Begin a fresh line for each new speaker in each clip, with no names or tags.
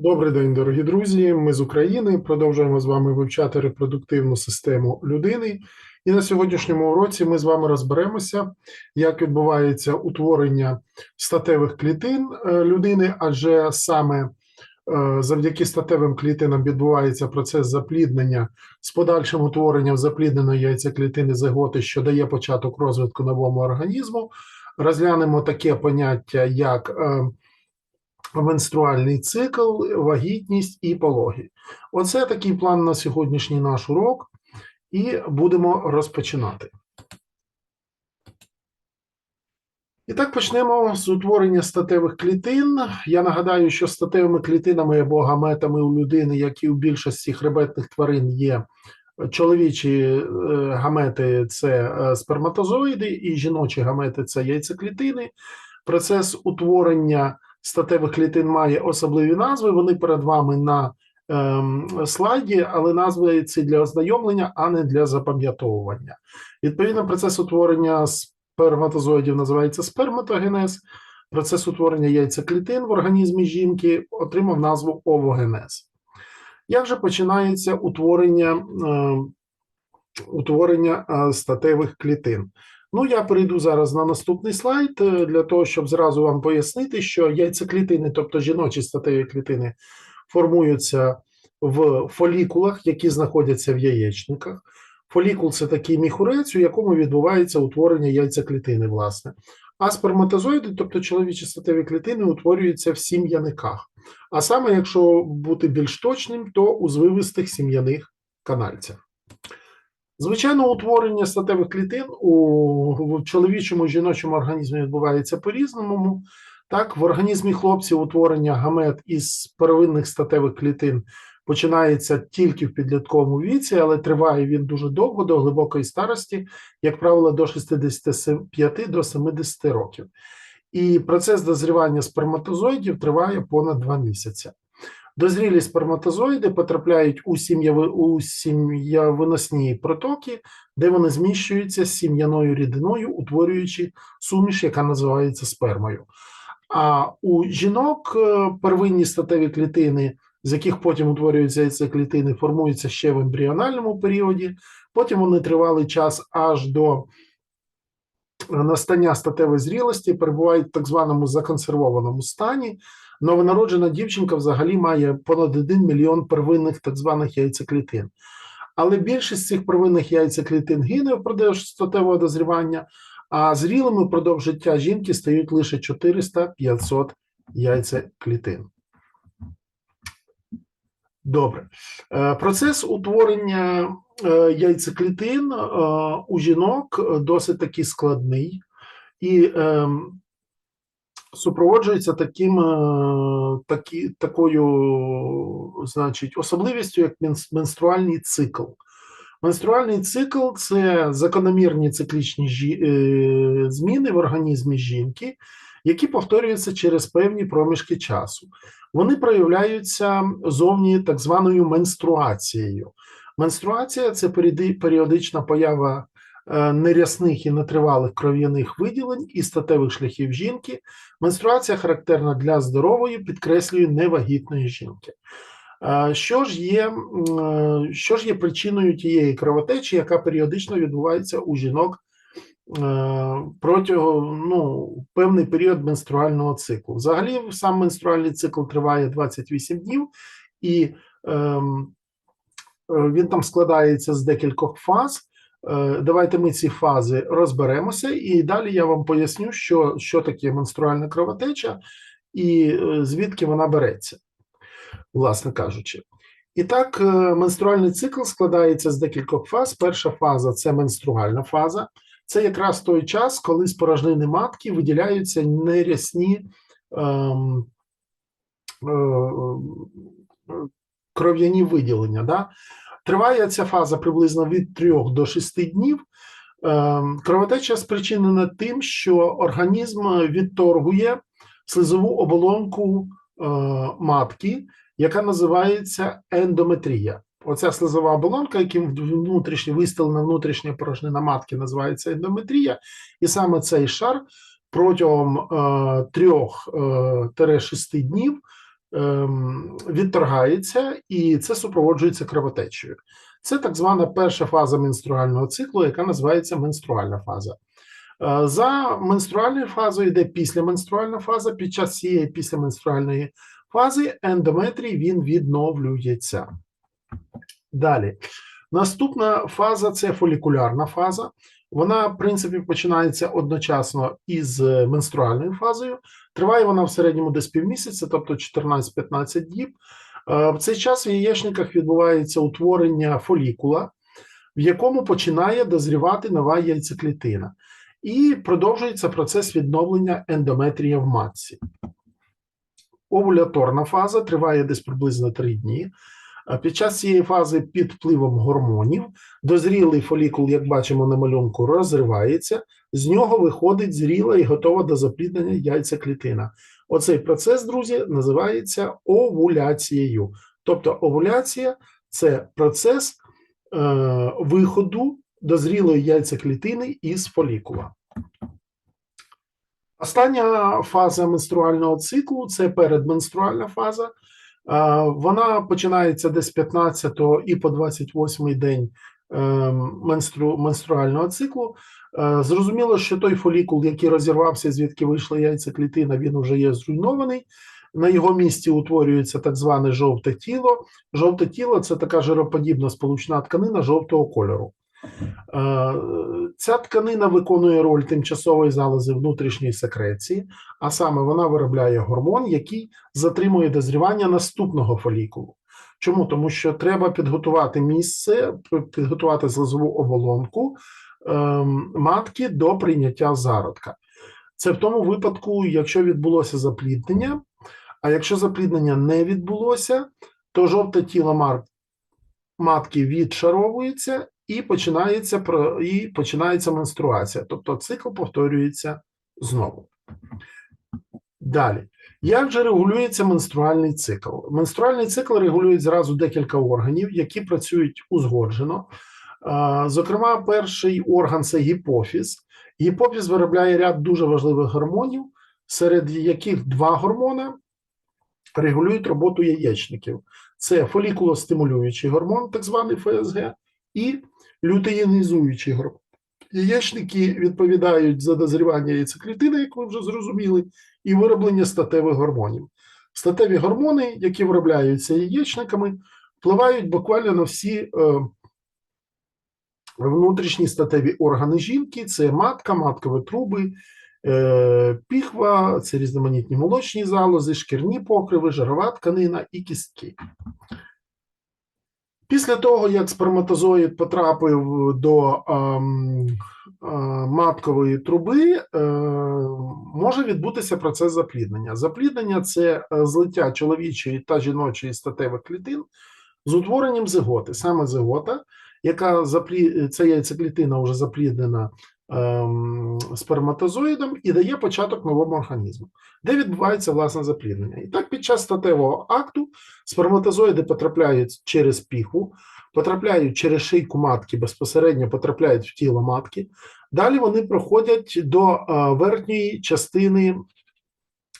Добрий день, дорогі друзі. Ми з України продовжуємо з вами вивчати репродуктивну систему людини. І на сьогоднішньому уроці ми з вами розберемося, як відбувається утворення статевих клітин е, людини, адже саме е, завдяки статевим клітинам відбувається процес запліднення з подальшим утворенням заплідненої яйцеклітини зиготи, що дає початок розвитку новому організму. Розглянемо таке поняття, як е, менструальний цикл, вагітність і пологи. Оце такий план на сьогоднішній наш урок, і будемо розпочинати. І так почнемо з утворення статевих клітин. Я нагадаю, що статевими клітинами або гаметами у людини, як і у більшості хребетних тварин, є чоловічі е, гамети це е, сперматозоїди, і жіночі гамети це яйцеклітини. Процес утворення статевих клітин має особливі назви. Вони перед вами на ем, слайді, але назви ці для ознайомлення, а не для запам'ятовування. Відповідно, процес утворення сперматозоїдів називається сперматогенез. Процес утворення яйцеклітин в організмі жінки отримав назву овогенез. Як же починається утворення, е, утворення статевих клітин? Ну, я перейду зараз на наступний слайд е, для того, щоб зразу вам пояснити, що яйцеклітини, тобто жіночі статеві клітини, формуються в фолікулах, які знаходяться в яєчниках. Фолікул це такий міхурець, у якому відбувається утворення яйцеклітини, власне. А сперматозоїди, тобто чоловічі статеві клітини, утворюються в сім'яниках. А саме, якщо бути більш точним, то у звивистих сім'яних канальцях. Звичайно, утворення статевих клітин у чоловічому і жіночому організмі відбувається по-різному. Так, в організмі хлопців утворення гамет із первинних статевих клітин починається тільки в підлітковому віці, але триває він дуже довго, до глибокої старості, як правило, до 65 до 70 років. І процес дозрівання сперматозоїдів триває понад 2 місяці. Дозрілі сперматозоїди потрапляють у сім'яви у сім'явиносні протоки, де вони зміщуються з сім'яною рідиною, утворюючи суміш, яка називається спермою. А у жінок е, первинні статеві клітини, з яких потім утворюються ці клітини, формуються ще в ембріональному періоді. Потім вони тривалий час аж до настання статевої зрілості, перебувають в так званому законсервованому стані. Новонароджена дівчинка взагалі має понад 1 мільйон первинних так званих яйцеклітин. Але більшість цих первинних яйцеклітин гине впродовж статевого дозрівання, а зрілими впродовж життя жінки стають лише 400-500 яйцеклітин. Добре. Е, процес утворення е, яйцеклітин е, у жінок досить таки складний. І ем, супроводжується таким, е, такі, такою, значить, особливістю, як менструальний цикл. Менструальний цикл це закономірні циклічні. Е, зміни в організмі жінки, які повторюються через певні проміжки часу. Вони проявляються зовні так званою менструацією. Менструація це періодична поява нерясних і нетривалих кров'яних виділень і статевих шляхів жінки, менструація характерна для здорової, підкреслюю, невагітної жінки. Е, що ж є е, що ж є причиною тієї кровотечі, яка періодично відбувається у жінок протягом ну, певний період менструального циклу? Взагалі, сам менструальний цикл триває 28 днів, і ем, він там складається з декількох фаз. Е, давайте ми ці фази розберемося, і далі я вам поясню, що що таке менструальна кровотеча і е, звідки вона береться, власне кажучи. І так, е, менструальний цикл складається з декількох фаз. Перша фаза це менструальна фаза. Це якраз той час, коли з порожнини матки виділяються нерясні ем, е, кров'яні виділення. Да? Триває ця фаза приблизно від 3 до 6 днів. Ем, кровотеча спричинена тим, що організм відторгує слизову оболонку е, матки, яка називається ендометрія. Оця слизова оболонка, яким внутрішньо виставлена внутрішня порожнина матки, називається ендометрія, і саме цей шар протягом 3-6 е, днів ем, відторгається, і це супроводжується кровотечею. Це так звана перша фаза менструального циклу, яка називається менструальна фаза. Е, За менструальною фазою йде післяменструальна фаза. Під час цієї післяменструальної фази ендометрій він відновлюється. Далі. Наступна фаза це фолікулярна фаза. Вона, в принципі, починається одночасно із е, менструальною фазою. Триває вона в середньому десь півмісяця, тобто 14-15 діб. Е, В цей час в яєчниках відбувається утворення фолікула, в якому починає дозрівати нова яйцеклітина. І продовжується процес відновлення ендометрія в матці. Овуляторна фаза триває десь приблизно 3 дні. Під час цієї фази під впливом гормонів дозрілий фолікул, як бачимо на малюнку, розривається, з нього виходить зріла і готова до запліднення яйцеклітина. Оцей процес, друзі, називається овуляцією. Тобто овуляція це процес е, виходу дозрілої яйцеклітини із фолікула. Остання фаза менструального циклу це передменструальна фаза. Е, Вона починається десь 15 і по 28 день е, менстру, менструального циклу. Е, Зрозуміло, що той фолікул, який розірвався, звідки вийшла яйцеклітина, він вже є зруйнований. На його місці утворюється так зване жовте тіло. Жовте тіло це така жироподібна сполучна тканина жовтого кольору. Е, Ця тканина виконує роль тимчасової залози внутрішньої секреції, а саме вона виробляє гормон, який затримує дозрівання наступного фолікулу. Чому? Тому що треба підготувати місце, підготувати злозову оболонку ем, матки до прийняття зародка. Це в тому випадку, якщо відбулося запліднення, а якщо запліднення не відбулося, то жовте тіло матки відшаровується і починається, про- і починається менструація. Тобто цикл повторюється знову. Далі. Як же регулюється менструальний цикл? Менструальний цикл регулюють зразу декілька органів, які працюють узгоджено. Зокрема, перший орган це гіпофіз. Гіпофіз виробляє ряд дуже важливих гормонів, серед яких два гормони регулюють роботу яєчників. Це фолікулостимулюючий гормон, так званий ФСГ, і лютеїнізуючий гормон. Яєчники відповідають за дозрівання яйцеклітини, як ви вже зрозуміли, і вироблення статевих гормонів. Статеві гормони, які виробляються яєчниками, впливають буквально на всі е, внутрішні статеві органи жінки: це матка, маткові труби, е, піхва, це різноманітні молочні залози, шкірні покриви, жирова тканина і кістки. Після того, як сперматозоїд потрапив до ем, е, маткової труби, е, може відбутися процес запліднення. Запліднення це е, злиття чоловічої та жіночої статевих клітин з утворенням зиготи. Саме зигота, яка заплі... ця яйцеклітина вже запліднена ем, сперматозоїдом і дає початок новому організму, де відбувається власне запліднення. І так, під час статевого акту сперматозоїди потрапляють через піхву, потрапляють через шийку матки, безпосередньо потрапляють в тіло матки. Далі вони проходять до е, верхньої частини,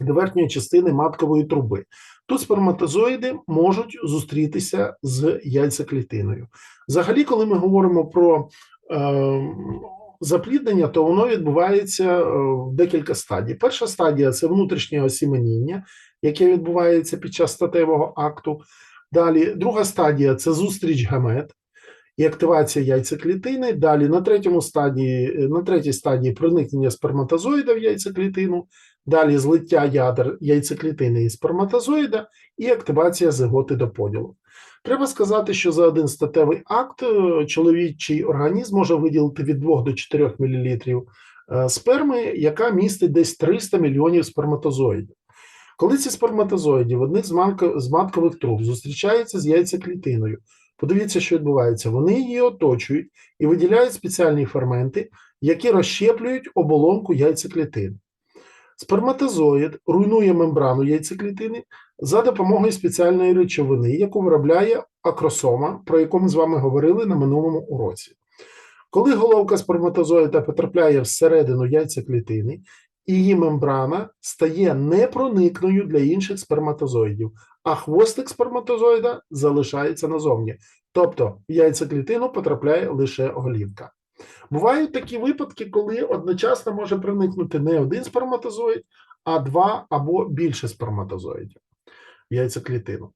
до верхньої частини маткової труби. Тут сперматозоїди можуть зустрітися з яйцеклітиною. Взагалі, коли ми говоримо про е, запліднення, то воно відбувається е, в декілька стадій. Перша стадія це внутрішнє осіменіння, яке відбувається під час статевого акту. Далі друга стадія це зустріч гамет і активація яйцеклітини. Далі на третьому стадії, на третій стадії проникнення сперматозоїда в яйцеклітину, далі злиття ядер яйцеклітини і сперматозоїда і активація зиготи до поділу. Треба сказати, що за один статевий акт е, чоловічий організм може виділити від 2 до 4 мл е, сперми, яка містить десь 300 мільйонів сперматозоїдів. Коли ці сперматозоїди в одних з маткових труб зустрічаються з яйцеклітиною, подивіться, що відбувається. Вони її оточують і виділяють спеціальні ферменти, які розщеплюють оболонку яйцеклітини. Сперматозоїд руйнує мембрану яйцеклітини за допомогою спеціальної речовини, яку виробляє акросома, про яку ми з вами говорили на минулому уроці. Коли головка сперматозоїда потрапляє всередину яйцеклітини її мембрана стає непроникною для інших сперматозоїдів, а хвостик сперматозоїда залишається назовні. Тобто в яйцеклітину потрапляє лише голівка. Бувають такі випадки, коли одночасно може проникнути не один сперматозоїд, а два або більше сперматозоїдів в яйцеклітину.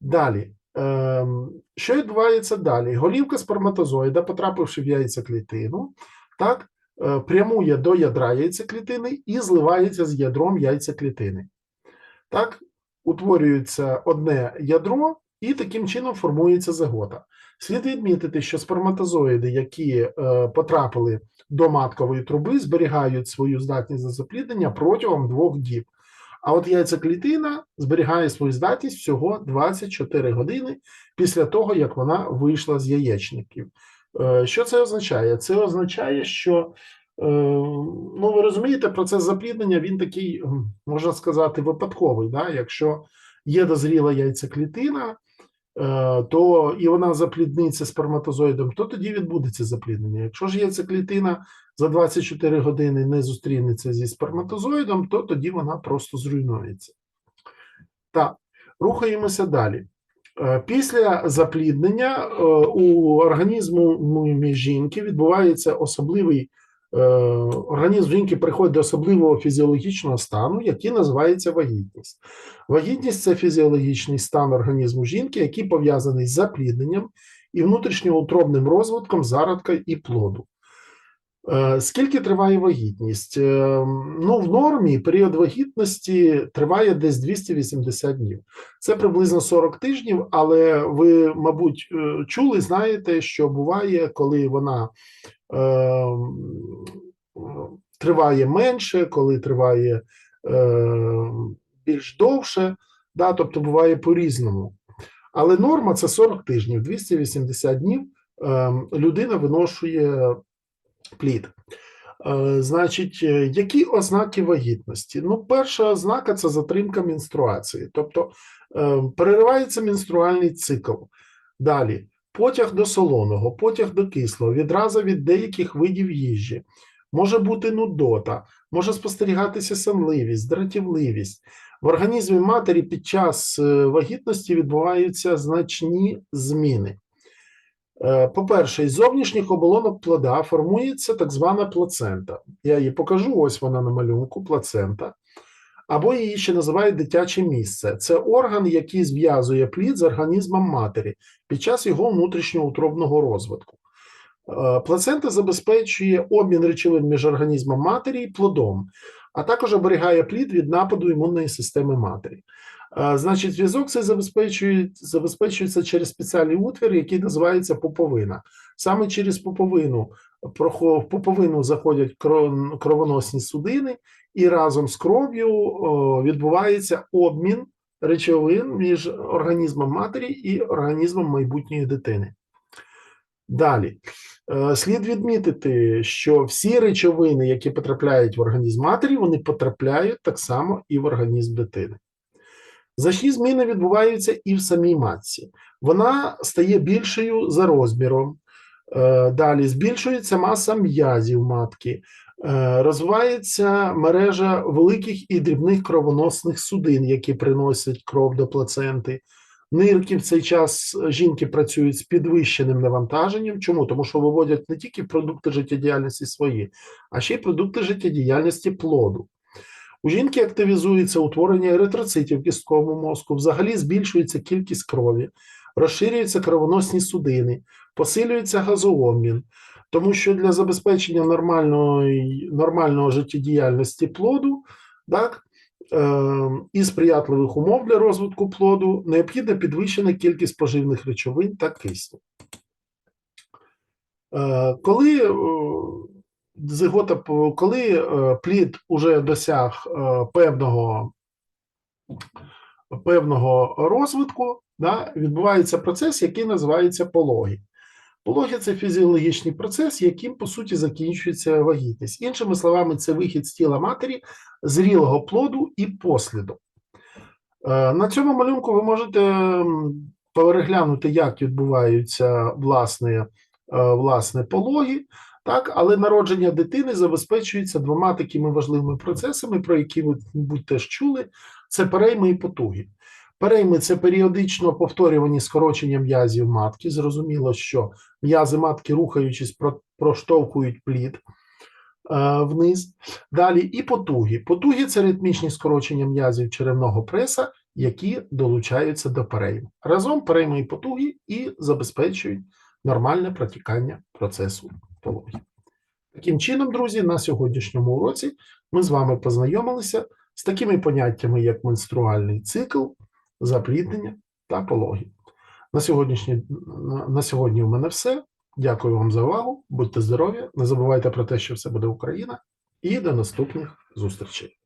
Далі. Ем, що відбувається далі? Голівка сперматозоїда, потрапивши в яйцеклітину, так, е, прямує до ядра яйцеклітини і зливається з ядром яйцеклітини. Так, утворюється одне ядро, і таким чином формується загота. Слід відмітити, що сперматозоїди, які е, потрапили до маткової труби, зберігають свою здатність до запліднення протягом двох діб. А от яйцеклітина зберігає свою здатність всього 24 години після того, як вона вийшла з яєчників. Е, Що це означає? Це означає, що ну, ви розумієте, процес запліднення він такий, можна сказати, випадковий. Да? Якщо є дозріла яйцеклітина, е, то і вона заплідниться сперматозоїдом, то тоді відбудеться запліднення. Якщо ж яйцеклітина за 24 години не зустрінеться зі сперматозоїдом, то тоді вона просто зруйнується. Так, рухаємося далі. Е, Після запліднення е, у організму жінки відбувається особливий організм жінки приходить до особливого фізіологічного стану, який називається вагітність. Вагітність це фізіологічний стан організму жінки, який пов'язаний з заплідненням і внутрішньоутробним розвитком зародка і плоду. Е, Скільки триває вагітність? Е, Ну, в нормі період вагітності триває десь 280 днів. Це приблизно 40 тижнів, але ви, мабуть, е, чули, знаєте, що буває, коли вона е, триває менше, коли триває е, більш довше, да, тобто буває по-різному. Але норма це 40 тижнів, 280 днів е, людина виношує плід. Е, Значить, е, які ознаки вагітності? Ну, перша ознака це затримка менструації, тобто е, переривається менструальний цикл. Далі потяг до солоного, потяг до кислого, відразу від деяких видів їжі, може бути нудота, може спостерігатися сонливість, дратівливість. В організмі матері під час е, вагітності відбуваються значні зміни. Е, По-перше, із зовнішніх оболонок плода формується так звана плацента. Я її покажу, ось вона на малюнку, плацента. Або її ще називають дитяче місце. Це орган, який зв'язує плід з організмом матері під час його внутрішньоутробного розвитку. Е, Плацента забезпечує обмін речовин між організмом матері і плодом, а також оберігає плід від нападу імунної системи матері. Е, Значить, зв'язок цей забезпечує, забезпечується через спеціальний утвір, який називається поповина. Саме через поповину в поповину заходять кровоносні судини, і разом з кров'ю відбувається обмін речовин між організмом матері і організмом майбутньої дитини. Далі. Е, Слід відмітити, що всі речовини, які потрапляють в організм матері, вони потрапляють так само і в організм дитини. Значні зміни відбуваються і в самій матці. Вона стає більшою за розміром. Е, Далі збільшується маса м'язів матки, Е, розвивається мережа великих і дрібних кровоносних судин, які приносять кров до плаценти. Нирки в цей час жінки працюють з підвищеним навантаженням. Чому? Тому що виводять не тільки продукти життєдіяльності свої, а ще й продукти життєдіяльності плоду. У жінки активізується утворення еритроцитів в кістковому мозку, взагалі збільшується кількість крові, розширюються кровоносні судини, посилюється газообмін, тому що для забезпечення нормальної, нормального життєдіяльності плоду, так, е, і сприятливих умов для розвитку плоду необхідна підвищена кількість поживних речовин та кисню. Е, Коли е, зигота, коли е, плід уже досяг е, певного, певного розвитку, да, відбувається процес, який називається пологи. Пологи це фізіологічний процес, яким по суті закінчується вагітність. Іншими словами, це вихід з тіла матері, зрілого плоду і посліду. Е, На цьому малюнку ви можете переглянути, як відбуваються власне, е, власне пологи. Так, але народження дитини забезпечується двома такими важливими процесами, про які ви, мабуть, теж чули: це перейми і потуги. Перейми це періодично повторювані скорочення м'язів матки. Зрозуміло, що м'язи матки, рухаючись, проштовхують плід е, вниз. Далі і потуги. Потуги це ритмічні скорочення м'язів черевного преса, які долучаються до перейм. Разом перейми і потуги і забезпечують нормальне протікання процесу пологів. Таким чином, друзі, на сьогоднішньому уроці ми з вами познайомилися з такими поняттями, як менструальний цикл, запліднення та пологи. На, сьогоднішній, на, на сьогодні у мене все. Дякую вам за увагу. Будьте здорові, не забувайте про те, що все буде Україна, і до наступних зустрічей.